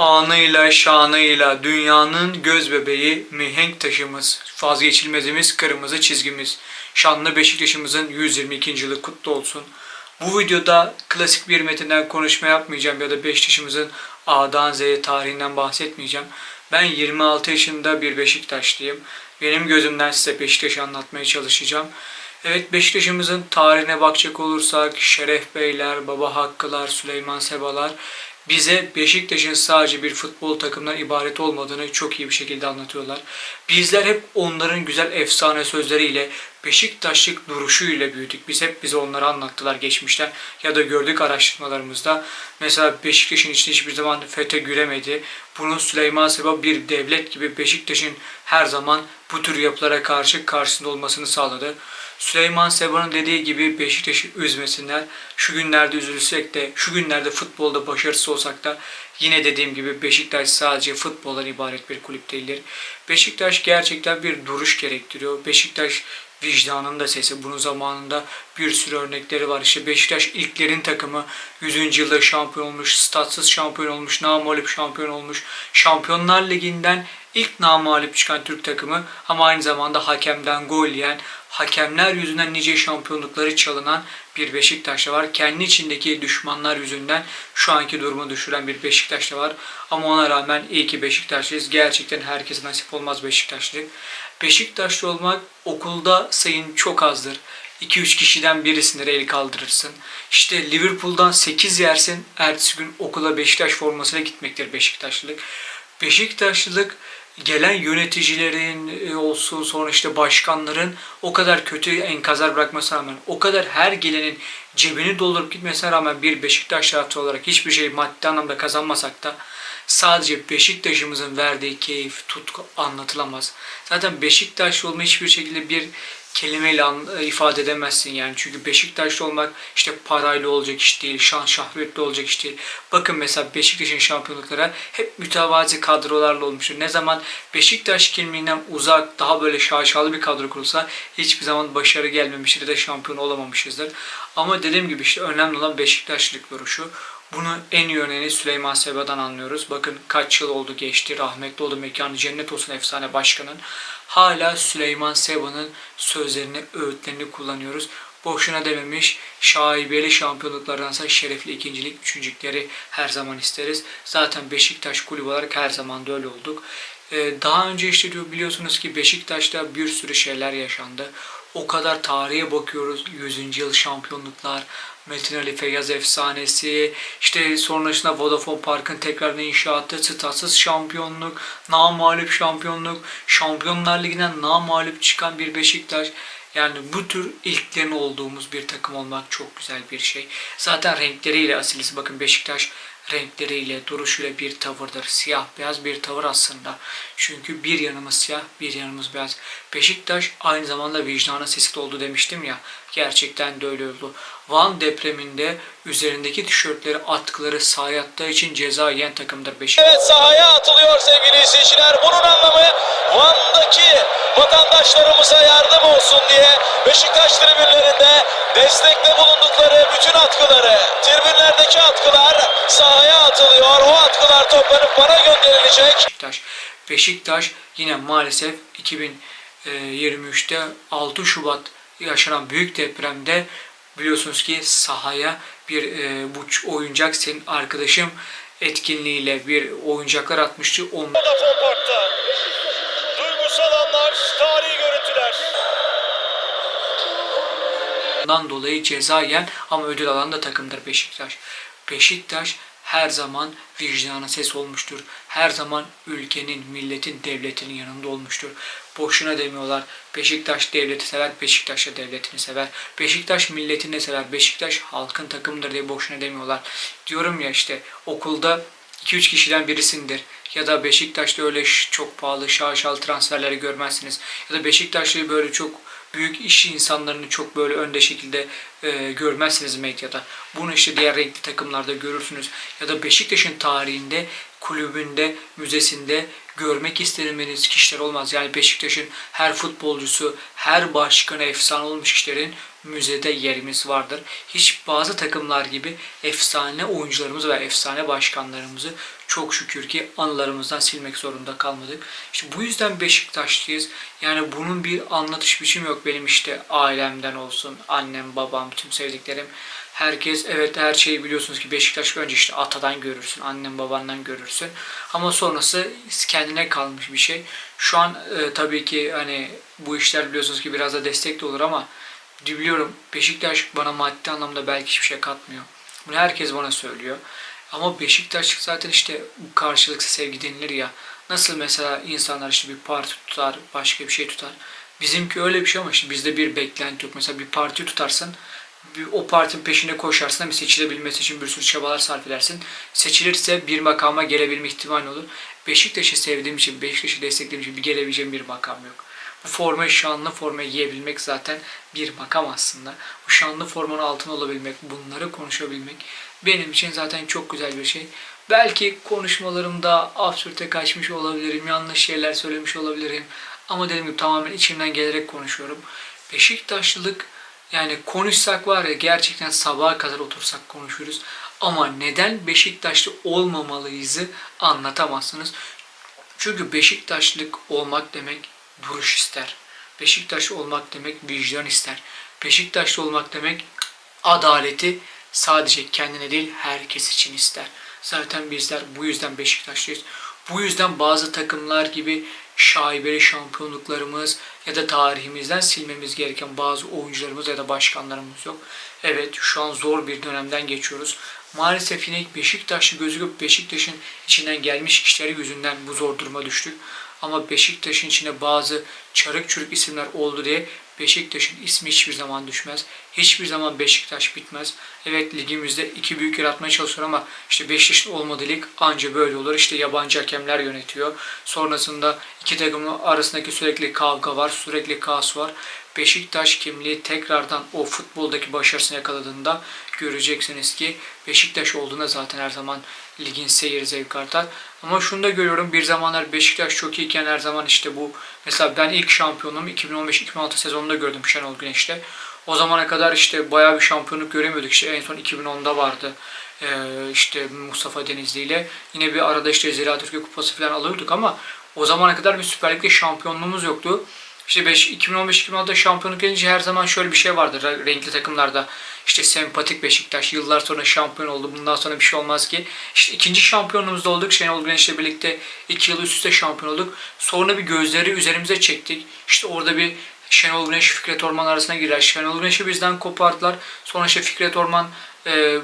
Anıyla şanıyla dünyanın göz bebeği mihenk taşımız, vazgeçilmezimiz, kırmızı çizgimiz. Şanlı Beşiktaş'ımızın 122. yılı kutlu olsun. Bu videoda klasik bir metinden konuşma yapmayacağım ya da Beşiktaş'ımızın A'dan Z'ye tarihinden bahsetmeyeceğim. Ben 26 yaşında bir Beşiktaşlıyım. Benim gözümden size Beşiktaş'ı anlatmaya çalışacağım. Evet Beşiktaş'ımızın tarihine bakacak olursak Şeref Beyler, Baba Hakkılar, Süleyman Sebalar bize Beşiktaş'ın sadece bir futbol takımından ibaret olmadığını çok iyi bir şekilde anlatıyorlar. Bizler hep onların güzel efsane sözleriyle, Beşiktaşlık duruşuyla büyüdük. Biz hep bize onları anlattılar geçmişte ya da gördük araştırmalarımızda. Mesela Beşiktaş'ın içinde hiçbir zaman FETÖ güremedi. Bunun Süleyman Seba bir devlet gibi Beşiktaş'ın her zaman bu tür yapılara karşı karşısında olmasını sağladı. Süleyman Seba'nın dediği gibi Beşiktaş'ı üzmesinler. Şu günlerde üzülsek de, şu günlerde futbolda başarısız olsak da yine dediğim gibi Beşiktaş sadece futboldan ibaret bir kulüp değildir. Beşiktaş gerçekten bir duruş gerektiriyor. Beşiktaş vicdanın da sesi. Bunun zamanında bir sürü örnekleri var. İşte Beşiktaş ilklerin takımı 100. yılda şampiyon olmuş, statsız şampiyon olmuş, namalip şampiyon olmuş. Şampiyonlar Ligi'nden ilk namalip çıkan Türk takımı ama aynı zamanda hakemden gol yiyen, hakemler yüzünden nice şampiyonlukları çalınan bir Beşiktaş da var. Kendi içindeki düşmanlar yüzünden şu anki durumu düşüren bir Beşiktaş da var. Ama ona rağmen iyi ki Beşiktaşlıyız. Gerçekten herkese nasip olmaz Beşiktaşlık. Beşiktaşlı olmak okulda sayın çok azdır. 2-3 kişiden birisindir el kaldırırsın. İşte Liverpool'dan 8 yersin. Ertesi gün okula Beşiktaş formasıyla gitmektir Beşiktaşlılık. Beşiktaşlılık gelen yöneticilerin e, olsun sonra işte başkanların o kadar kötü enkazlar bırakmasına rağmen o kadar her gelenin cebini doldurup gitmesine rağmen bir Beşiktaş taraftarı olarak hiçbir şey maddi anlamda kazanmasak da sadece Beşiktaş'ımızın verdiği keyif, tutku anlatılamaz. Zaten Beşiktaşlı olma hiçbir şekilde bir kelimeyle an- ifade edemezsin yani. Çünkü Beşiktaşlı olmak işte parayla olacak iş değil, şan şahretle olacak iş değil. Bakın mesela Beşiktaş'ın şampiyonlukları hep mütevazi kadrolarla olmuştur. Ne zaman Beşiktaş kimliğinden uzak, daha böyle şaşalı bir kadro kurulsa hiçbir zaman başarı gelmemiştir de şampiyon olamamışızdır. Ama dediğim gibi işte önemli olan Beşiktaşlılık duruşu. Bunu en iyi örneğini Süleyman Seba'dan anlıyoruz. Bakın kaç yıl oldu geçti, rahmetli oldu, mekanı cennet olsun efsane başkanın. Hala Süleyman Seba'nın sözlerini, öğütlerini kullanıyoruz. Boşuna dememiş, şaibeli şampiyonluklardansa şerefli ikincilik, üçüncülükleri her zaman isteriz. Zaten Beşiktaş kulübü olarak her zaman da öyle olduk. Ee, daha önce işte diyor biliyorsunuz ki Beşiktaş'ta bir sürü şeyler yaşandı. O kadar tarihe bakıyoruz. 100. yıl şampiyonluklar, Metin Ali Feyyaz efsanesi, işte sonrasında Vodafone Park'ın tekrar inşaatı, statsız şampiyonluk, namalip şampiyonluk, Şampiyonlar Ligi'nden namalip çıkan bir Beşiktaş. Yani bu tür ilklerin olduğumuz bir takım olmak çok güzel bir şey. Zaten renkleriyle asilisi bakın Beşiktaş renkleriyle, duruşuyla bir tavırdır. Siyah beyaz bir tavır aslında. Çünkü bir yanımız siyah, bir yanımız beyaz. Beşiktaş aynı zamanda vicdanın sesi de oldu demiştim ya. Gerçekten de öyle oldu. Van depreminde üzerindeki tişörtleri, atkıları sahaya attığı için ceza yiyen takımdır Beşiktaş. Evet sahaya atılıyor sevgili izleyiciler. Bunun anlamı Van'daki vatandaşlarımıza yardım olsun diye Beşiktaş tribünlerinde destekte bulundukları bütün atkıları, tribünlerdeki atkılar sahaya atılıyor. O atkılar toplanıp bana gönderilecek. Beşiktaş. Beşiktaş yine maalesef 2023'te 6 Şubat yaşanan büyük depremde biliyorsunuz ki sahaya bir e, bu oyuncak senin arkadaşım etkinliğiyle bir oyuncaklar atmıştı. Ondan Vodafone Park'ta duygusal anlar, tarihi görüntüler. dolayı ceza yiyen ama ödül alan da takımdır Beşiktaş. Beşiktaş her zaman vicdanı ses olmuştur. Her zaman ülkenin, milletin, devletinin yanında olmuştur. Boşuna demiyorlar. Beşiktaş devleti sever, Beşiktaş da devletini sever. Beşiktaş milletini sever, Beşiktaş halkın takımıdır diye boşuna demiyorlar. Diyorum ya işte okulda 2-3 kişiden birisindir. Ya da Beşiktaş'ta öyle çok pahalı şaşalı transferleri görmezsiniz. Ya da Beşiktaş'ta böyle çok büyük iş insanlarını çok böyle önde şekilde e, görmezsiniz medyada. Bunu işte diğer renkli takımlarda görürsünüz. Ya da Beşiktaş'ın tarihinde, kulübünde, müzesinde görmek istediğiniz kişiler olmaz. Yani Beşiktaş'ın her futbolcusu, her başkanı efsane olmuş kişilerin müzede yerimiz vardır. Hiç bazı takımlar gibi efsane oyuncularımız ve efsane başkanlarımızı çok şükür ki anılarımızdan silmek zorunda kalmadık. İşte bu yüzden Beşiktaşlıyız. Yani bunun bir anlatış biçimi yok benim işte ailemden olsun, annem, babam, tüm sevdiklerim. Herkes evet her şeyi biliyorsunuz ki Beşiktaş önce işte atadan görürsün, annem babandan görürsün. Ama sonrası kendine kalmış bir şey. Şu an e, tabii ki hani bu işler biliyorsunuz ki biraz da destek de olur ama biliyorum Beşiktaş bana maddi anlamda belki hiçbir şey katmıyor. Bunu herkes bana söylüyor. Ama Beşiktaş zaten işte karşılıksız sevgi denilir ya. Nasıl mesela insanlar işte bir parti tutar, başka bir şey tutar. Bizimki öyle bir şey ama işte bizde bir beklenti yok. Mesela bir parti tutarsın, o partinin peşinde koşarsın ama seçilebilmesi için bir sürü çabalar sarf edersin. Seçilirse bir makama gelebilme ihtimali olur. Beşiktaş'ı sevdiğim için, Beşiktaş'ı desteklediğim için bir gelebileceğim bir makam yok. Bu formayı şanlı formayı giyebilmek zaten bir makam aslında. Bu şanlı formanın altına olabilmek, bunları konuşabilmek benim için zaten çok güzel bir şey. Belki konuşmalarımda absürte kaçmış olabilirim, yanlış şeyler söylemiş olabilirim. Ama dediğim gibi tamamen içimden gelerek konuşuyorum. Beşiktaşlılık yani konuşsak var ya gerçekten sabaha kadar otursak konuşuruz. Ama neden Beşiktaşlı olmamalıyızı anlatamazsınız. Çünkü Beşiktaşlık olmak demek duruş ister. Beşiktaşlı olmak demek vicdan ister. Beşiktaşlı olmak demek adaleti sadece kendine değil herkes için ister. Zaten bizler bu yüzden Beşiktaşlıyız. Bu yüzden bazı takımlar gibi şaibeli şampiyonluklarımız ya da tarihimizden silmemiz gereken bazı oyuncularımız ya da başkanlarımız yok. Evet şu an zor bir dönemden geçiyoruz. Maalesef yine Beşiktaşlı gözüküp Beşiktaş'ın içinden gelmiş kişileri yüzünden bu zor duruma düştük. Ama Beşiktaş'ın içine bazı çarık çürük isimler oldu diye Beşiktaş'ın ismi hiçbir zaman düşmez. Hiçbir zaman Beşiktaş bitmez. Evet ligimizde iki büyük yaratmaya çalışıyor ama işte Beşiktaş'ın olmadığı lig anca böyle olur. İşte yabancı hakemler yönetiyor. Sonrasında iki takımın arasındaki sürekli kavga var, sürekli kaos var. Beşiktaş kimliği tekrardan o futboldaki başarısını yakaladığında göreceksiniz ki Beşiktaş olduğunda zaten her zaman ligin seyir zevk artar. Ama şunu da görüyorum bir zamanlar Beşiktaş çok iyiyken her zaman işte bu mesela ben ilk şampiyonluğumu 2015-2016 sezonunda gördüm Şenol Güneş'te. O zamana kadar işte bayağı bir şampiyonluk göremiyorduk. İşte en son 2010'da vardı ee, işte Mustafa Denizli ile. Yine bir arada işte Zira Türkiye Kupası falan alıyorduk ama o zamana kadar bir Süper Lig'de şampiyonluğumuz yoktu. İşte 2015-2016'da şampiyonluk gelince her zaman şöyle bir şey vardır renkli takımlarda. İşte sempatik Beşiktaş yıllar sonra şampiyon oldu. Bundan sonra bir şey olmaz ki. İşte ikinci şampiyonumuzda olduk. Şenol Güneş'le birlikte iki yıl üst üste şampiyon olduk. Sonra bir gözleri üzerimize çektik. İşte orada bir Şenol Güneş, Fikret Orman arasına girer. Şenol Güneş'i bizden kopardılar. Sonra işte Fikret Orman e,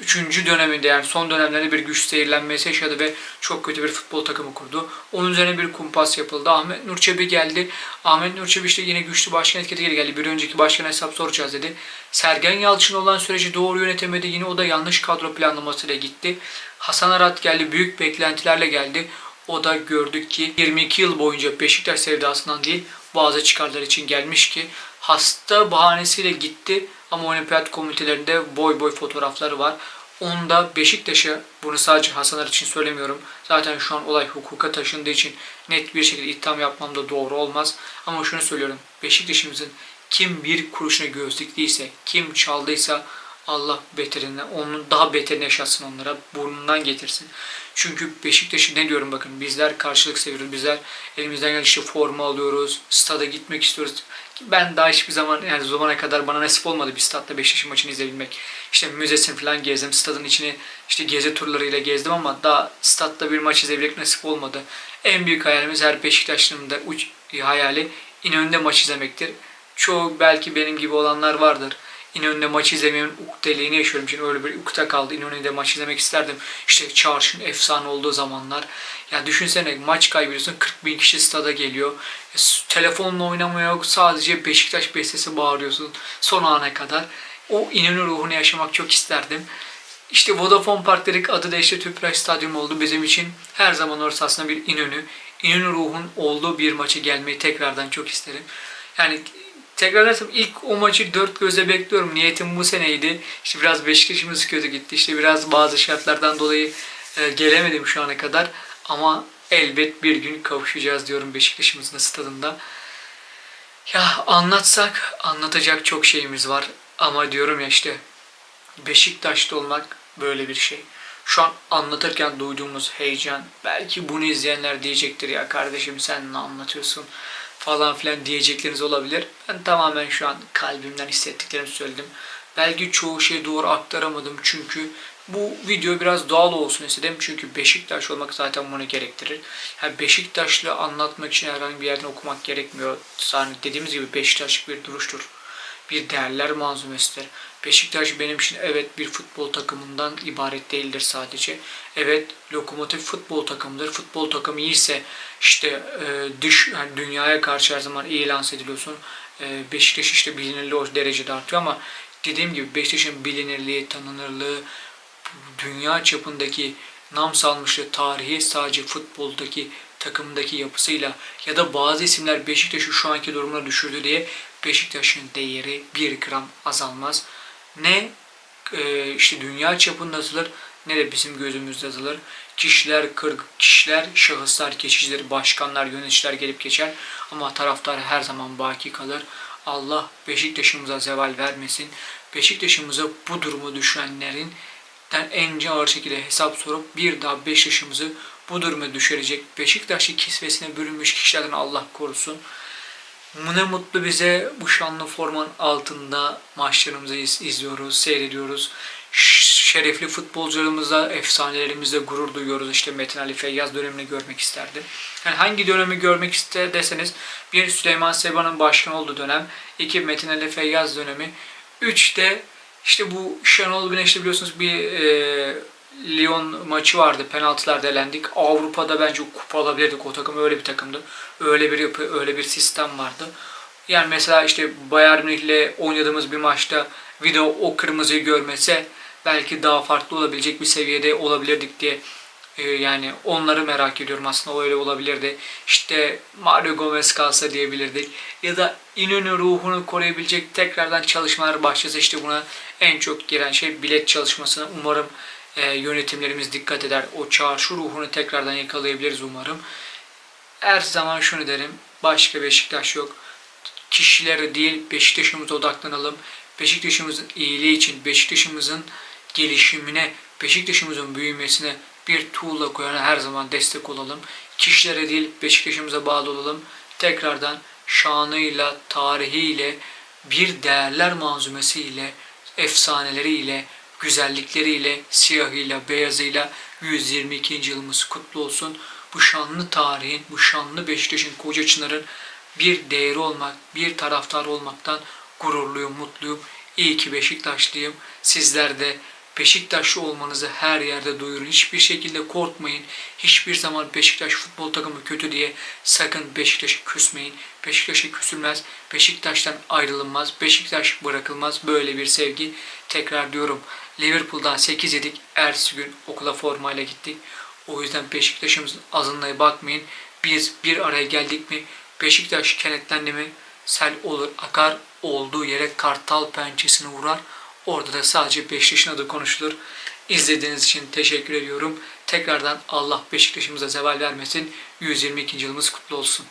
üçüncü döneminde yani son dönemlerinde bir güç zehirlenmesi yaşadı ve çok kötü bir futbol takımı kurdu. Onun üzerine bir kumpas yapıldı. Ahmet Nur Çebi geldi. Ahmet Nur Çebi işte yine güçlü başkan etiketi geri geldi. Bir önceki başkan hesap soracağız dedi. Sergen Yalçın olan süreci doğru yönetemedi. Yine o da yanlış kadro planlamasıyla gitti. Hasan Arat geldi. Büyük beklentilerle geldi. O da gördük ki 22 yıl boyunca Beşiktaş sevdasından değil bazı çıkarlar için gelmiş ki hasta bahanesiyle gitti ama olimpiyat komitelerinde boy boy fotoğrafları var. Onda Beşiktaş'a bunu sadece Hasanlar için söylemiyorum. Zaten şu an olay hukuka taşındığı için net bir şekilde itham yapmam da doğru olmaz. Ama şunu söylüyorum. Beşiktaş'ımızın kim bir kuruşuna göz diktiyse, kim çaldıysa Allah beterinden, onun daha beterini yaşatsın onlara, burnundan getirsin. Çünkü Beşiktaş'ı ne diyorum bakın, bizler karşılık seviyoruz, bizler elimizden gelen işte forma alıyoruz, stada gitmek istiyoruz. Ben daha hiçbir zaman, yani zamana kadar bana nasip olmadı bir statta Beşiktaş'ın maçını izleyebilmek. İşte müzesini falan gezdim, stadın içini işte gezi turlarıyla gezdim ama daha statta bir maç izleyebilmek nasip olmadı. En büyük hayalimiz her Beşiktaşlı'nın da uç hayali İnönü'nde maç izlemektir. Çoğu belki benim gibi olanlar vardır. İnönü'nde maç izlemenin ukteliğini yaşıyorum. Şimdi öyle bir ukta kaldı. İnönü'nde maç izlemek isterdim. İşte çarşının efsane olduğu zamanlar. Ya düşünsene maç kaybediyorsun 40 bin kişi stada geliyor. E, telefonla oynamıyor. Sadece Beşiktaş bestesi bağırıyorsun son ana kadar. O İnönü ruhunu yaşamak çok isterdim. İşte Vodafone Park dedik adı da işte Tüpraş Stadyum oldu bizim için. Her zaman orası aslında bir İnönü. İnönü ruhun olduğu bir maça gelmeyi tekrardan çok isterim. Yani tekrar edersem ilk o maçı dört gözle bekliyorum. Niyetim bu seneydi. İşte biraz Beşiktaş'ımız kötü gitti. İşte biraz bazı şartlardan dolayı e, gelemedim şu ana kadar. Ama elbet bir gün kavuşacağız diyorum Beşiktaş'ımızın stadında. Ya anlatsak anlatacak çok şeyimiz var. Ama diyorum ya işte Beşiktaş'ta olmak böyle bir şey. şu an anlatırken duyduğumuz heyecan belki bunu izleyenler diyecektir ya kardeşim sen ne anlatıyorsun falan filan diyecekleriniz olabilir. Ben tamamen şu an kalbimden hissettiklerimi söyledim. Belki çoğu şeyi doğru aktaramadım çünkü bu video biraz doğal olsun istedim. Çünkü Beşiktaş olmak zaten bunu gerektirir. Yani Beşiktaşlı anlatmak için herhangi bir yerden okumak gerekmiyor. Yani dediğimiz gibi Beşiktaş bir duruştur. Bir değerler manzumesidir. Beşiktaş benim için evet bir futbol takımından ibaret değildir sadece. Evet lokomotif futbol takımıdır. Futbol takımı iyiyse işte e, dış yani dünyaya karşı her zaman iyi lanse ediliyorsun. E, Beşiktaş işte bilinirliği o derecede artıyor ama dediğim gibi Beşiktaş'ın bilinirliği, tanınırlığı, dünya çapındaki nam salmışlığı tarihi sadece futboldaki takımdaki yapısıyla ya da bazı isimler Beşiktaş'ı şu anki durumuna düşürdü diye Beşiktaş'ın değeri bir gram azalmaz. Ne e, işte dünya çapında azalır ne de bizim gözümüzde azalır. Kişiler, kır, kişiler, şahıslar, geçiciler, başkanlar, yöneticiler gelip geçer ama taraftar her zaman baki kalır. Allah Beşiktaş'ımıza zeval vermesin. Beşiktaş'ımıza bu durumu düşenlerin en ağır şekilde hesap sorup bir daha Beşiktaş'ımızı bu duruma düşürecek Beşiktaş'ı kisvesine bürünmüş kişilerden Allah korusun. Ne mutlu bize bu şanlı formanın altında maçlarımızı iz- izliyoruz, seyrediyoruz. Şerefli futbolcularımızla, efsanelerimizle gurur duyuyoruz. İşte Metin Ali Feyyaz dönemini görmek isterdim. Yani hangi dönemi görmek ister deseniz bir Süleyman Seba'nın başkan olduğu dönem, iki Metin Ali Feyyaz dönemi, üç de işte bu Şenol Güneş'te biliyorsunuz bir e, Lyon maçı vardı. Penaltılarda elendik. Avrupa'da bence kupa alabilirdik. O takım öyle bir takımdı. Öyle bir yapı, öyle bir sistem vardı. Yani mesela işte Bayern Münih'le oynadığımız bir maçta video o kırmızıyı görmese belki daha farklı olabilecek bir seviyede olabilirdik diye e, yani onları merak ediyorum aslında öyle olabilirdi. İşte Mario Gomez kalsa diyebilirdik. Ya da İnönü ruhunu koruyabilecek tekrardan çalışmalar başlasa işte buna en çok giren şey bilet çalışmasına umarım e, yönetimlerimiz dikkat eder. O çarşı ruhunu tekrardan yakalayabiliriz umarım. Her zaman şunu derim. Başka Beşiktaş yok. Kişilere değil Beşiktaş'ımıza odaklanalım. Beşiktaş'ımızın iyiliği için, Beşiktaş'ımızın gelişimine, Beşiktaş'ımızın büyümesine bir tuğla koyana her zaman destek olalım. Kişilere değil Beşiktaş'ımıza bağlı olalım. Tekrardan şanıyla, tarihiyle, bir değerler manzumesiyle, efsaneleriyle, güzellikleriyle, siyahıyla, beyazıyla 122. yılımız kutlu olsun. Bu şanlı tarihin, bu şanlı Beşiktaş'ın koca çınarın bir değeri olmak, bir taraftar olmaktan gururluyum, mutluyum. İyi ki Beşiktaşlıyım. Sizler de Beşiktaşlı olmanızı her yerde duyurun. Hiçbir şekilde korkmayın. Hiçbir zaman Beşiktaş futbol takımı kötü diye sakın Beşiktaş'a küsmeyin. Beşiktaş'a küsülmez. Beşiktaş'tan ayrılınmaz. Beşiktaş bırakılmaz. Böyle bir sevgi. Tekrar diyorum. Liverpool'dan 8 yedik. Ertesi gün okula formayla gittik. O yüzden Beşiktaş'ımızın azınlığa bakmayın. Biz bir araya geldik mi Beşiktaş kenetlendi mi sel olur akar olduğu yere kartal pençesini vurar. Orada da sadece Beşiktaş'ın adı konuşulur. İzlediğiniz için teşekkür ediyorum. Tekrardan Allah Beşiktaş'ımıza zeval vermesin. 122. yılımız kutlu olsun.